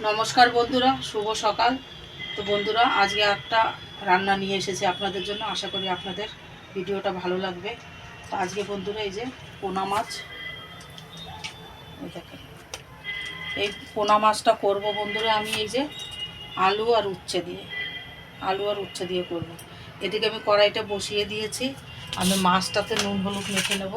নমস্কার বন্ধুরা, শুভ সকাল। তো বন্ধুরা, আজকে একটা রান্না নিয়ে এসেছি আপনাদের জন্য। আশা করি আপনাদের ভিডিওটা ভালো লাগবে। তো আজকে বন্ধুরা, এই যে পোনা মাছ। দেখেন। এই পোনা মাছটা করব বন্ধুরা, আমি এই যে আলু আর উচ্ছে দিয়ে। আলু আর উচ্ছে দিয়ে করব। এদিকে আমি কড়াইটা বসিয়ে দিয়েছি। আমি মাছটাতে নুন, হলুদ মেখে নেব।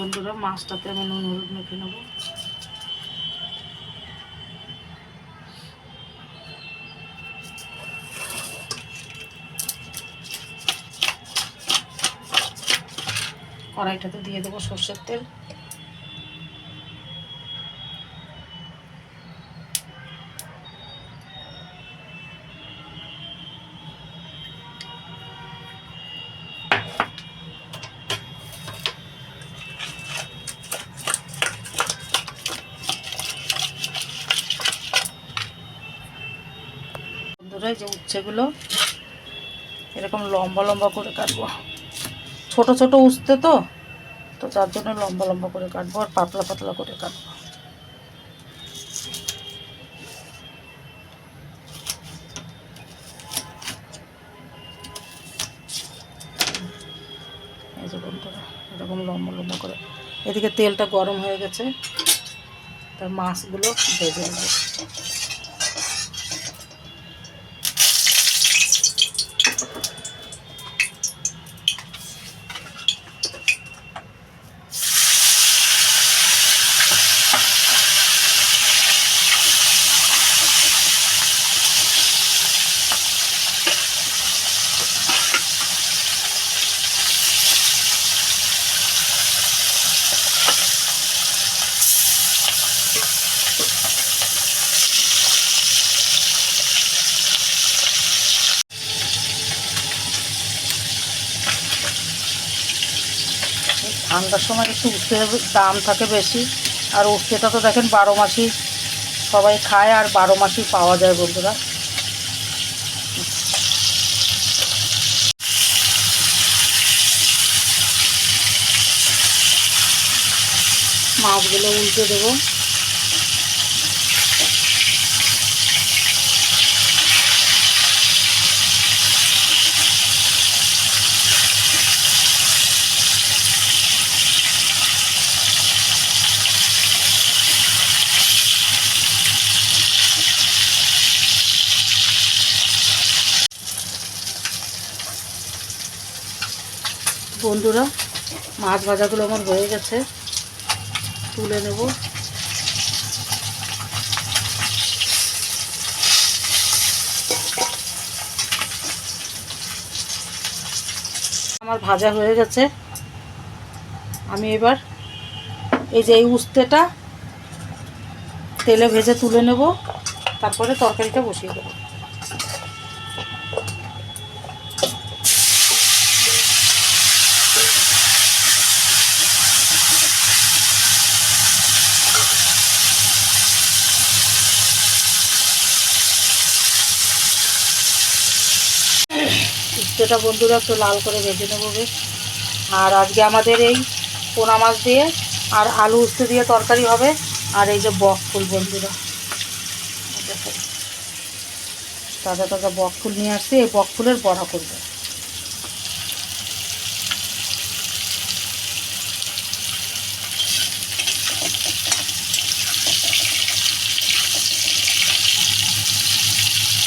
বন্ধুরা মাছটাতে আমি নুন হলুদ মেখে নেব। কড়াইটাতে দিয়ে দেবো সর্ষের তেল। এই যে উচ্ছেগুলো এরকম লম্বা লম্বা করে কাটবো। ছোট ছোট উঠতে তো তো যার জন্য লম্বা লম্বা করে কাটবো আর পাতলা পাতলা করে কাটবো। এরকম লম্বা লম্বা করে। এদিকে তেলটা গরম হয়ে গেছে তার মাছগুলো ভেজে নেব। ঠান্ডার সময় একটু উঠতে দাম থাকে বেশি। আর উঠতেটা তো দেখেন বারো মাসই সবাই খায় আর বারো মাসই পাওয়া যায় বন্ধুরা। মাছগুলো উল্টে দেবো। বন্ধুরা, মাছ ভাজাগুলো আমার হয়ে গেছে। তুলে নেব। আমার ভাজা হয়ে গেছে। আমি এবার এই যে এই উস্তেটা তেলে ভেজে তুলে নেব। তারপরে তরকারিটা বসিয়ে দেবো। উচ্ছেটা বন্ধুরা একটু লাল করে ভেজে নেব বেশ। আর আজকে আমাদের এই পোনা মাছ দিয়ে আর আলু উচ্ছে দিয়ে তরকারি হবে, আর এই যে বক ফুল বন্ধুরা। তাজা তাজা বক ফুল নিয়ে আসছি, এই বক ফুলের বড়া করব।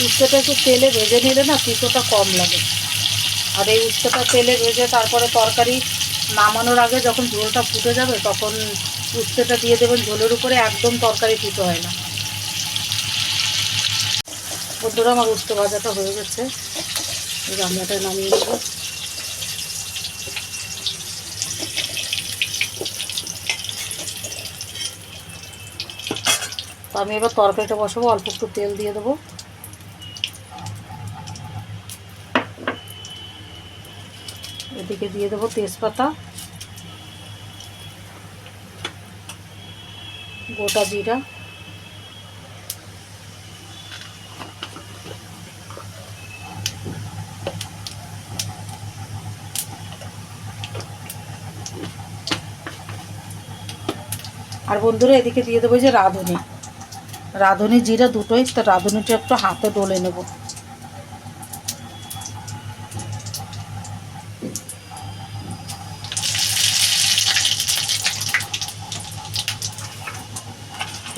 উচ্ছেটা একটু তেলে ভেজে নিলে না পিঠোটা কম লাগে। আর এই উচ্ছেটা তেলে ভেজে তারপরে তরকারি নামানোর আগে যখন ঝোলটা ফুটে যাবে তখন উচ্ছেটা দিয়ে দেবেন ঝোলের উপরে, একদম তরকারি ফুটো হয় না। বন্ধুরা, আমার উচ্চ ভাজাটা হয়ে গেছে। রান্নাটা নামিয়ে নেব। তো আমি এবার তরকারিটা বসাবো, অল্প একটু তেল দিয়ে দেবো। এদিকে দিয়ে দেবো তেজপাতা। গোটা জিরা। আর বন্ধুরা, এদিকে দিয়ে দেবো যে রাঁধুনি। রাঁধুনি জিরা দুটোই, তো রাঁধুনিটা একটু হাতে ডলে নেব।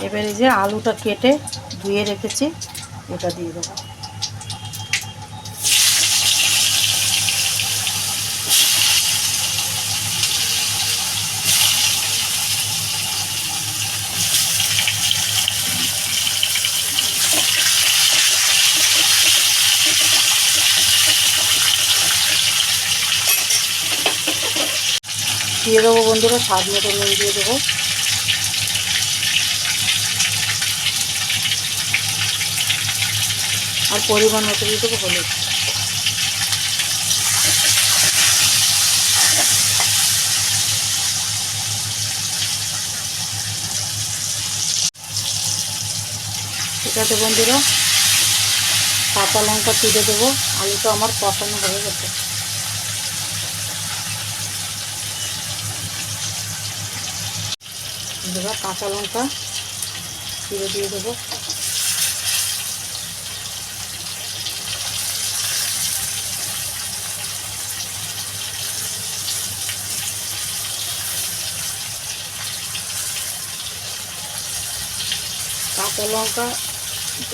এবারে যে আলুটা কেটে ধুয়ে রেখেছি, এটা দিয়ে দেবো। দিয়ে দেবো বন্ধুরা, স্বাদ মতো নুন দিয়ে দেবো। আর পরিমাণ মতো দিয়ে দেবো হলুদ ঠিক আছে বন্ধুরা, কাঁচা লঙ্কা চিড়ে দেবো আলুটা আমার কষানো হয়ে গেছে। কাঁচা লঙ্কা চিড়ে দিয়ে দেবো। কাঁচা লঙ্কা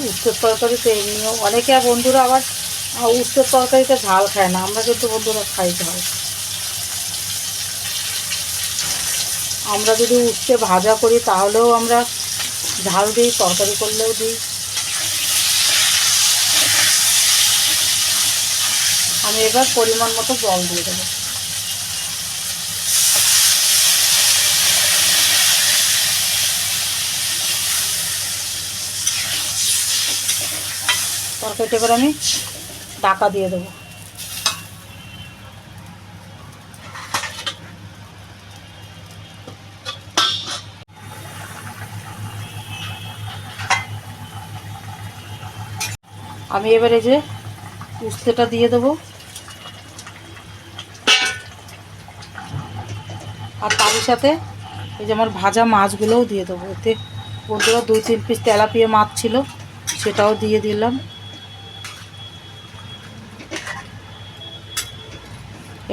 উচ্ছের তরকারিতে এমনিও অনেকে বন্ধুরা আবার উচ্ছের তরকারিতে ঝাল খায় না। আমরা কিন্তু বন্ধুরা খাই ঝাল। আমরা যদি উচ্ছে ভাজা করি, তাহলেও আমরা ঝাল দিই, তরকারি করলেও দিই। আমি এবার পরিমাণ মতো জল দিয়ে দেবো। তরকারিটা এবার আমি ঢাকা দিয়ে দেবো। আমি এবারে যে উস্তেটা দিয়ে দেবো। আর তার সাথে এই যে আমার ভাজা মাছগুলোও দিয়ে দেবো। এতে বন্ধুরা দুই তিন পিস তেলাপিয়া মাছ ছিল, সেটাও দিয়ে দিলাম।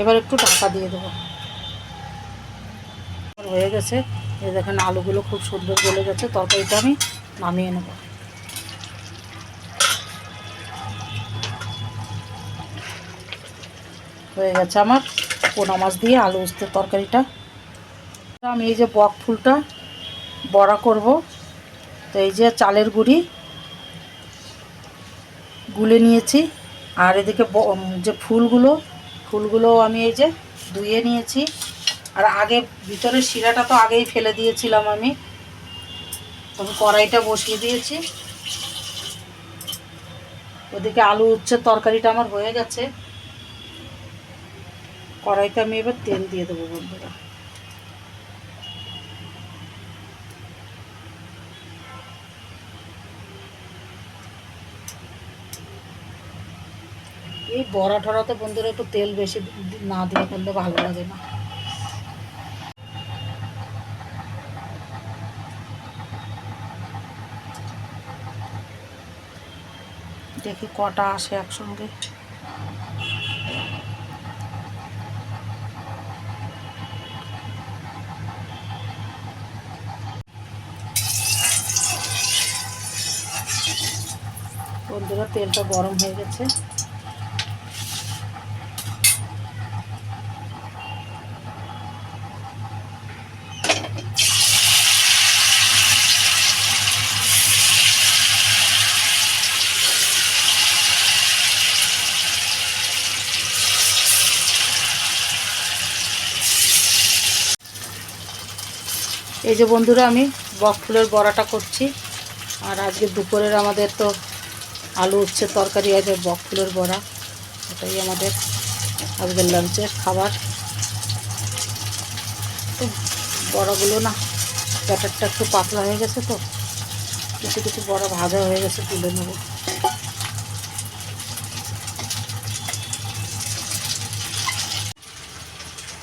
এবার একটু ঢাকা দিয়ে দেবো। হয়ে গেছে। এই দেখেন আলুগুলো খুব সুন্দর গলে গেছে। তরকারিটা আমি নামিয়ে নেব। হয়ে গেছে আমার পোনা মাছ দিয়ে আলু উস্তের তরকারিটা। আমি এই যে বক ফুলটা বড়া করব। তো এই যে চালের গুঁড়ি গুলে নিয়েছি। আর এদিকে যে ফুলগুলো ফুলগুলো আমি এই যে ধুয়ে নিয়েছি। আর আগে ভিতরের শিরাটা তো আগেই ফেলে দিয়েছিলাম আমি। তবে কড়াইটা বসিয়ে দিয়েছি। ওদিকে আলু উচ্ছের তরকারিটা আমার হয়ে গেছে। কড়াইতে আমি এবার তেল দিয়ে দেবো বন্ধুরা। এই বড়া ঠরাতে বন্ধুরা একটু তেল বেশি না দিয়ে করলে ভালো লাগে না। দেখি কটা আসে একসঙ্গে। বন্ধুরা, তেলটা গরম হয়ে গেছে। এই যে বন্ধুরা, আমি বক ফুলের বড়াটা করছি। আর আজকে দুপুরের আমাদের তো আলু উচ্ছে তরকারি আছে বক ফুলের বড়া। এটাই আমাদের আজকের লাঞ্চের খাবার। তো বড়াগুলো না, ব্যাটারটা একটু পাতলা হয়ে গেছে তো, কিছু কিছু বড়া ভাজা হয়ে গেছে, তুলে নেব।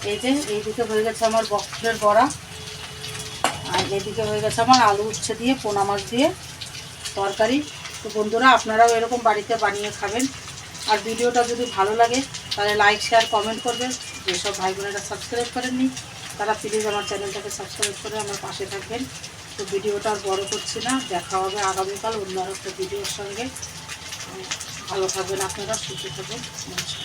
এই যে এই এইদিকে হয়ে গেছে আমার বক ফুলের বড়া। এদিকে হয়ে গেছে আমার আলু উচ্ছে দিয়ে, পোনা মাছ দিয়ে তরকারি। তো বন্ধুরা, আপনারাও এরকম বাড়িতে বানিয়ে খাবেন। আর ভিডিওটা যদি ভালো লাগে, তাহলে লাইক শেয়ার কমেন্ট করবেন। যেসব ভাই বোনেরা সাবস্ক্রাইব করেননি, তারা প্লিজ আমার চ্যানেলটাকে সাবস্ক্রাইব করে আমার পাশে থাকবেন। তো ভিডিওটা আর বড় করছি না, দেখা হবে আগামীকাল অন্য একটা ভিডিওর সঙ্গে। ভালো থাকবেন আপনারা, সুস্থ থাকবেন। নমস্কার।